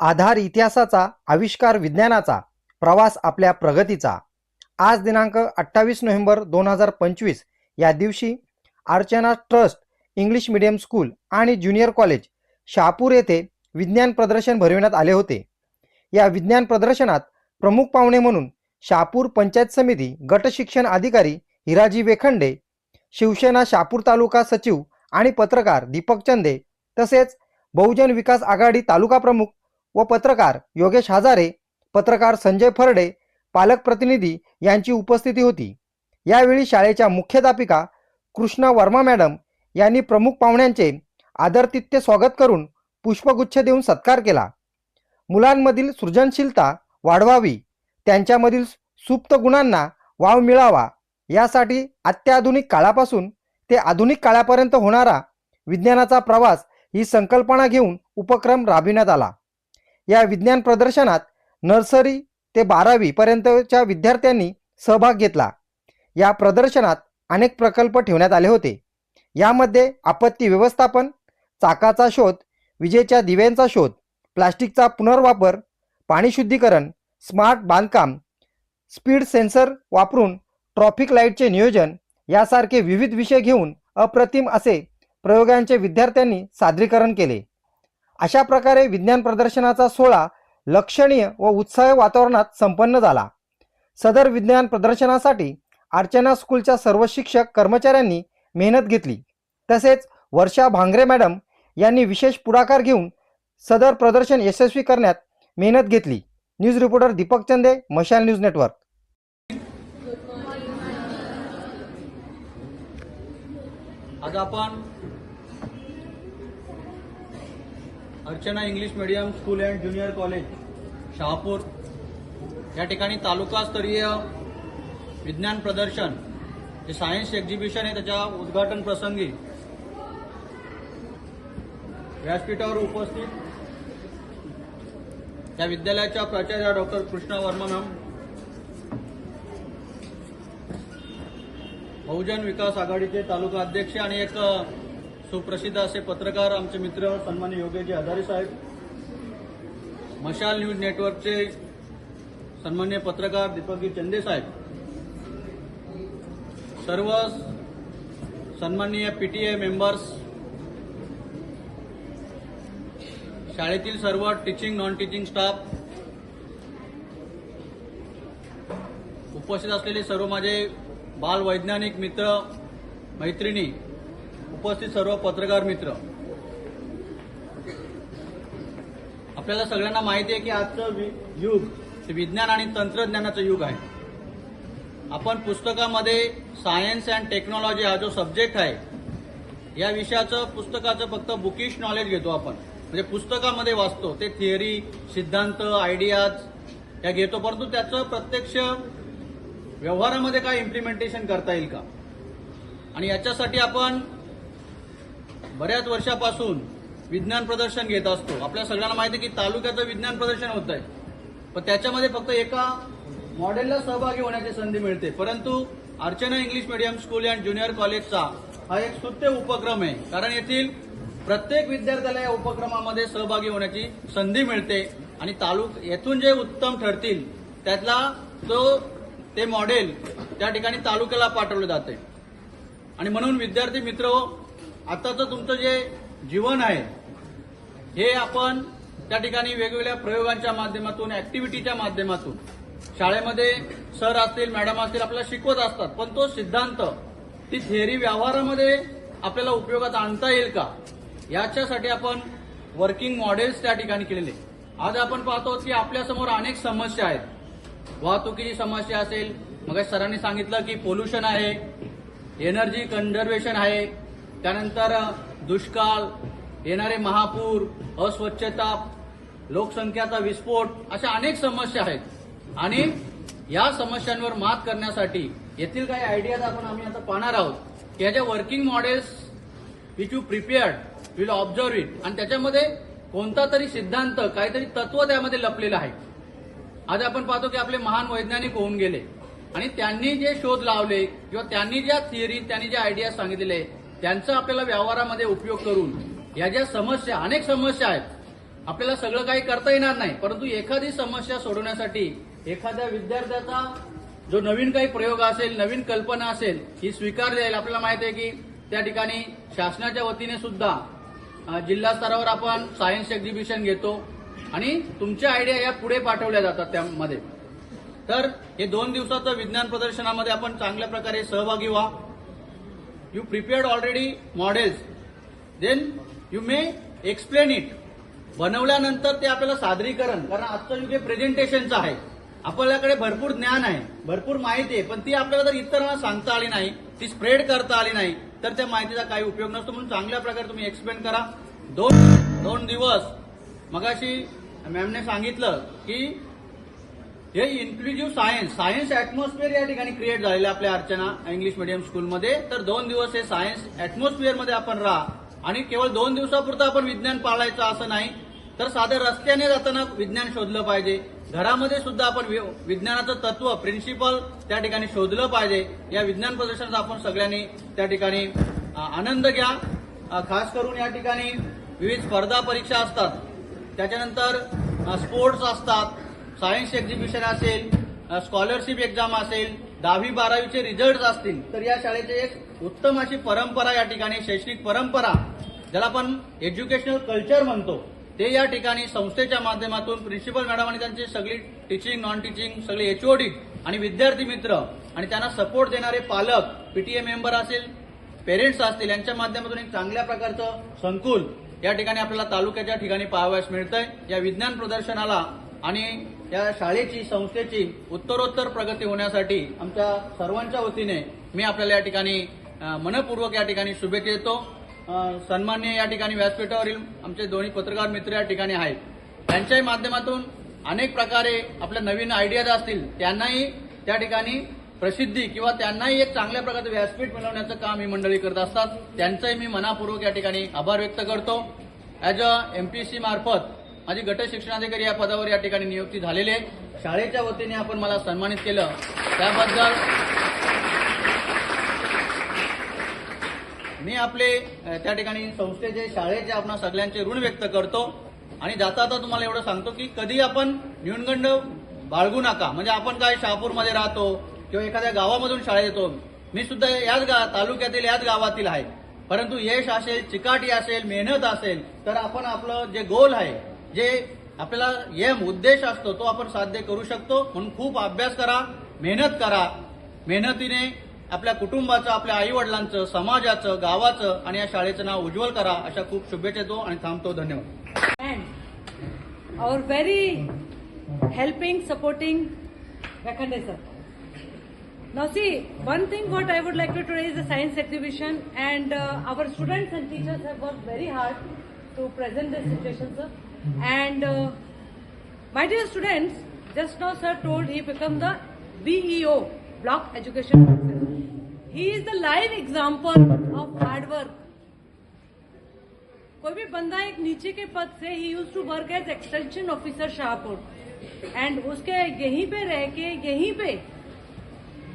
आधार इतिहासाचा आविष्कार विज्ञानाचा प्रवास आपल्या प्रगतीचा. आज दिनांक अठ्ठावीस नोव्हेंबर दोन हजार पंचवीस या दिवशी Archana trust English medium school आणि ज्युनियर कॉलेज शहापूर येथे विज्ञान प्रदर्शन भरविण्यात आले होते. या विज्ञान प्रदर्शनात प्रमुख पाहुणे म्हणून शहापूर पंचायत समिती गट शिक्षण अधिकारी हिराजी वेखंडे शिवसेना शहापूर तालुका सचिव आणि पत्रकार दीपक चंदे तसेच बहुजन विकास आघाडी तालुका प्रमुख व पत्रकार योगेश हजारे पत्रकार संजय फरडे पालक प्रतिनिधी यांची उपस्थिती होती. यावेळी शाळेच्या मुख्याध्यापिका कृष्णा वर्मा मॅडम यांनी प्रमुख पाहुण्यांचे आदरतिथ्य स्वागत करून पुष्पगुच्छ देऊन सत्कार केला. मुलांमधील सृजनशीलता वाढवावी त्यांच्यामधील सुप्त गुणांना वाव मिळावा यासाठी अत्याधुनिक काळापासून ते आधुनिक काळापर्यंत होणारा विज्ञानाचा प्रवास ही संकल्पना घेऊन उपक्रम राबविण्यात आला. या विज्ञान प्रदर्शनात नर्सरी ते बारावी पर्यंतच्या विद्यार्थ्यांनी सहभाग घेतला. या प्रदर्शनात अनेक प्रकल्प ठेवण्यात आले होते. यामध्ये आपत्ती व्यवस्थापन चाकाचा शोध विजेच्या दिव्यांचा शोध प्लास्टिकचा पुनर्वापर पाणी शुद्धीकरण स्मार्ट बांधकाम स्पीड सेन्सर वापरून ट्रॉफिक लाईटचे नियोजन यासारखे विविध विषय घेऊन अप्रतिम असे प्रयोगांचे विद्यार्थ्यांनी सादरीकरण केले. अशा प्रकारे विज्ञान प्रदर्शनाचा सोहळा लक्षणीय व उत्साह वातावरणात संपन्न झाला. सदर विज्ञान प्रदर्शनासाठी अर्चना स्कूलच्या सर्व शिक्षक कर्मचाऱ्यांनी मेहनत घेतली. तसेच वर्षा भांगरे मॅडम यांनी विशेष पुढाकार घेऊन सदर प्रदर्शन यशस्वी करण्यात मेहनत घेतली. न्यूज रिपोर्टर दीपक चंदे मशाल न्यूज नेटवर्क. आज आपण Archana English medium school and junior college Shahapur. या ठिकाणी तालुकास्तरीय विज्ञान प्रदर्शन जे सायन्स एक्झिबिशन आहे त्याच्या उद्घाटन प्रसंगी व्यासपीठावर उपस्थित त्या विद्यालयाच्या प्राचार्या डॉक्टर कृष्णा वर्मा मॅम बहुजन विकास आघाडीचे तालुका अध्यक्ष आणि एक सुप्रसिद्ध असे पत्रकार आमचे मित्र सन्मान्य योगेजी हजारे साहेब. मशाल न्यूज नेटवर्कचे सन्मान्य पत्रकार दीपकजी चंदे साहेब. सर्व सन्माननीय पीटीए मेंबर्स शाळेतील सर्व टीचिंग नॉन टीचिंग स्टाफ उपस्थित असलेले सर्व माझे बालवैज्ञानिक मित्र मैत्रिणी उपस्थित सर्व पत्रकार मित्र. आपल्याला सगळ्यांना माहिती आहे की आजचं युग हे विज्ञान आणि तंत्रज्ञानाचं युग आहे. आपण पुस्तकामध्ये सायन्स अँड टेक्नॉलॉजी हा जो सब्जेक्ट आहे या विषयाचं पुस्तकाचं फक्त बुकिश नॉलेज घेतो आपण. म्हणजे पुस्तकामध्ये वाचतो ते थिअरी सिद्धांत आयडियाज या घेतो. परंतु त्याचं प्रत्यक्ष व्यवहारामध्ये काय इम्प्लिमेंटेशन करता येईल का? आणि याच्यासाठी आपण बऱ्याच वर्षापासून विज्ञान प्रदर्शन घेत असतो. आपल्या सगळ्यांना माहिती आहे की तालुक्याचं विज्ञान प्रदर्शन होत आहे. पण त्याच्यामध्ये फक्त एका मॉडेलला सहभागी होण्याची संधी मिळते. परंतु Archana English medium school and junior कॉलेजचा हा एक सुत्य उपक्रम आहे. कारण येथील प्रत्येक विद्यार्थ्याला या उपक्रमामध्ये सहभागी होण्याची संधी मिळते. आणि तालुक येथून जे उत्तम ठरतील त्यातला तो ते मॉडेल त्या ठिकाणी तालुक्याला पाठवलं जाते. आणि म्हणून विद्यार्थी मित्र हो, आताचं तुमचं जे जीवन आहे हे आपण त्या ठिकाणी वेगवेगळ्या प्रयोगांच्या माध्यमातून ऍक्टिव्हिटीच्या माध्यमातून शाळेमध्ये सर असतील मॅडम असतील आपल्याला शिकवत असतात. पण तो सिद्धांत ती थेअरी व्यवहारामध्ये आपल्याला उपयोगात आणता येईल का? याच्यासाठी आपण वर्किंग मॉडेल्स त्या ठिकाणी केलेले. आज आपण पाहतो की आपल्यासमोर अनेक समस्या आहेत. वाहतुकीची समस्या असेल मग सरांनी सांगितलं की पोल्युशन आहे एनर्जी कन्झर्वेशन आहे त्यानंतर दुष्काळ येणारे महापूर अस्वच्छता लोकसंख्याचा विस्फोट अशा अनेक समस्या आहेत. आणि या समस्यांवर मात करण्यासाठी येथील काही आयडियाज आपण आम्ही आता पाहणार आहोत की ह्याच्या working models which you prepared will observe it आणि त्याच्यामध्ये कोणता तरी सिद्धांत काहीतरी तत्व त्यामध्ये लपलेलं आहे. आज आपण पाहतो की आपले महान वैज्ञानिक होऊन गेले. आणि त्यांनी जे शोध लावले किंवा त्यांनी ज्या थिअरी त्यांनी ज्या आयडिया सांगितलेले त्यांचा आपल्याला व्यवहारामध्ये उपयोग करून या ज्या समस्या अनेक समस्या आहेत आपल्याला सगळं काही करता येणार नाही परंतु एखादी समस्या सोडवण्यासाठी एखाद्या विद्यार्थ्याचा जो नवीन काही प्रयोग असेल नवीन कल्पना असेल ही स्वीकार जाईल आपल्याला माहिती आहे की त्या ठिकाणी शासनाच्या वतीने सुद्धा जिल्हा स्तरावर आपण सायन्स एक्झिबिशन घेतो आणि तुमच्या आयडिया या पुढे पाठवल्या जातात त्यामध्ये. तर हे दोन दिवसाचं विज्ञान प्रदर्शनामध्ये आपण चांगल्या प्रकारे सहभागी व्हा. You prepared already models then you may explain it बनवल्यानंतर ते आपल्याला सादरीकरण कारण आजचं युग हे प्रेझेंटेशनचं आहे. आपल्याकडे भरपूर ज्ञान आहे भरपूर माहिती आहे पण ती आपल्याला जर इतरांना सांगता आली नाही ती स्प्रेड करता आली नाही तर त्या माहितीचा काही उपयोग नसतो. म्हणून चांगल्या प्रकारे तुम्ही एक्सप्लेन करा. दोन दोन दिवस. मगाशी मॅमने सांगितलं की हे इन्क्लुझिव्ह सायन्स सायन्स ऍटमॉस्फिअर या ठिकाणी क्रिएट झालेलं आपल्या अर्चना इंग्लिश मिडियम स्कूलमध्ये तर दोन दिवस हे सायन्स ऍटमॉस्फिअरमध्ये आपण राहा. आणि केवळ दोन दिवसापुरतं आपण विज्ञान पाळायचं असं नाही तर साधं रस्त्याने जाताना विज्ञान शोधलं पाहिजे. घरामध्ये सुद्धा आपण वि- विज्ञानाचं तत्व प्रिन्सिपल त्या ठिकाणी शोधलं पाहिजे. या विज्ञान प्रदर्शनाचा आपण सगळ्यांनी त्या ठिकाणी आनंद घ्या. खास करून या ठिकाणी विविध स्पर्धा परीक्षा असतात. त्याच्यानंतर स्पोर्ट्स असतात. सायन्स एक्झिबिशन असेल स्कॉलरशिप एक्झाम असेल दहावी बारावीचे रिझल्ट असतील तर या शाळेचे एक उत्तम अशी परंपरा या ठिकाणी शैक्षणिक परंपरा ज्याला आपण एज्युकेशनल कल्चर म्हणतो ते या ठिकाणी संस्थेच्या माध्यमातून प्रिन्सिपल मॅडम आणि त्यांची सगळी टीचिंग नॉन टीचिंग सगळे एचओडी आणि विद्यार्थी मित्र आणि त्यांना सपोर्ट देणारे पालक पीटीए मेंबर असेल पेरेंट्स असतील यांच्या माध्यमातून एक चांगल्या प्रकारचं संकुल या ठिकाणी आपल्याला तालुक्याच्या ठिकाणी पाहावयास मिळतंय. या विज्ञान प्रदर्शनाला आणि या शाळेची संस्थेची उत्तरोत्तर प्रगती होण्यासाठी आमच्या सर्वांच्या वतीने मी आपल्याला या ठिकाणी मनपूर्वक या ठिकाणी शुभेच्छा देतो. सन्मान्य या ठिकाणी व्यासपीठावरील आमचे दोन्ही पत्रकार मित्र या ठिकाणी आहेत. त्यांच्याही माध्यमातून अनेक प्रकारे आपल्या नवीन आयडियाज असतील त्यांनाही त्या ठिकाणी प्रसिद्धी किंवा त्यांनाही एक चांगल्या प्रकारचं व्यासपीठ मिळवण्याचं काम ही मंडळी करत असतात. त्यांचंही मी मनापूर्वक या ठिकाणी आभार व्यक्त करतो. ॲज अ एम पी मार्फत माझी गट शिक्षणाधिकारी या पदावर या ठिकाणी नियुक्ती झालेली आहे. शाळेच्या वतीने आपण मला सन्मानित केलं. त्याबद्दल मी आपले त्या ठिकाणी संस्थेचे शाळेचे आपण सगळ्यांचे ऋण व्यक्त करतो. आणि जाता जाता तुम्हाला एवढं सांगतो की कधी आपण न्यूनगंड बाळगू नका. म्हणजे आपण काय शहापूरमध्ये राहतो किंवा एखाद्या गावामधून शाळेत येतो. मी सुद्धा याच गा तालुक्यातील याच गावातील आहे. परंतु यश असेल चिकाटी असेल मेहनत असेल तर आपण आपलं जे गोल आहे जे आपल्याला एम उद्देश असतो तो आपण साध्य करू शकतो. म्हणून खूप अभ्यास करा मेहनत करा. मेहनतीने आपल्या कुटुंबाचं आपल्या आई वडिलांचं समाजाचं गावाचं आणि या शाळेचं नाव उज्ज्वल करा. अशा खूप शुभेच्छा देतो आणि थांबतो. धन्यवाद. और very helping supporting Wekhande sir now see one thing what I would like to to is a science exhibition and our student and teachers have work very hard to present this situation sir And uh, my dear students, just now sir told he become the BEO, Block Education Officer. He is the live example of hard work. कोई भी बंदा एक नीचे के पद से ही use to work as extension officer Shahpur. And उसके यहीं पे रह के यहीं पे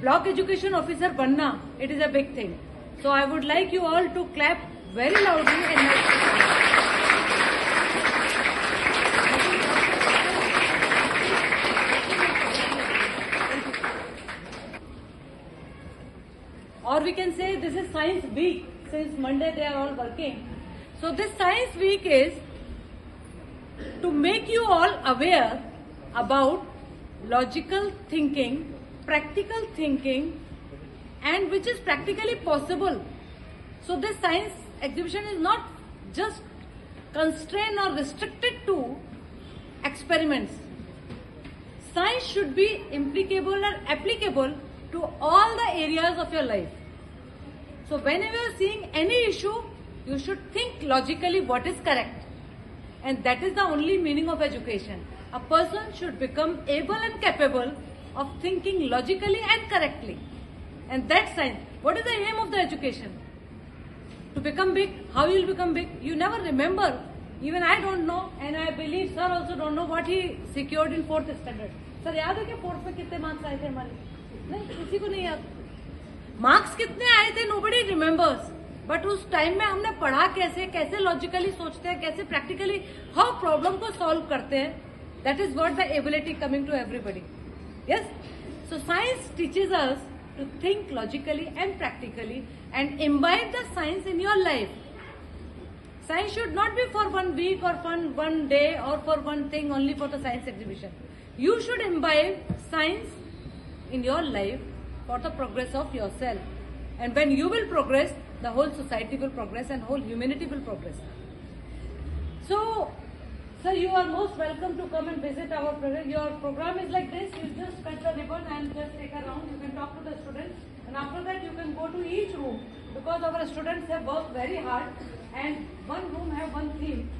ब्लॉक एजुकेशन ऑफिसर बनना it is a big thing so I would like you all to clap very loudly and this is science week since monday they are all working. So this science week is to make you all aware about logical thinking practical thinking and which is practically possible. So this science exhibition is not just constrained or restricted to experiments. Science should be implicable or applicable to all the areas of your life. So whenever you're seeing any issue, you should think logically what is correct. And that is the only meaning of education. A person should become able and capable of thinking logically and correctly. And that's science. What is the aim of the education? To become big. How you will become big? You never remember. Even I don't know, and I believe sir also don't know what he secured in fourth standard. Sir याद है कि fourth में कितने marks आए थे हमारे नहीं किसी को नहीं याद मार्क्स कितने आए थे? नो बडी रिमेंबर्स बट उस टाइम में हमने पढ़ा कैसे कैसे लॉजिकली सोचते हैं कैसे प्रैक्टिकली हर प्रॉब्लम को सॉल्व करते हैं। That is what the ability coming to everybody yes so science teaches us to think logically and practically and imbibe the science in your life Science should not be for one week or one, one day or for one thing only for the science exhibition. You should imbibe science in your life for the progress of yourself. And when you will progress, the whole society will progress and whole humanity will progress. So, sir, you are most welcome to come and visit our program. Your program is like this. You just cut the ribbon and just take a round. You can talk to the students. And after that, you can go to each room because our students have worked very hard and one room have one theme.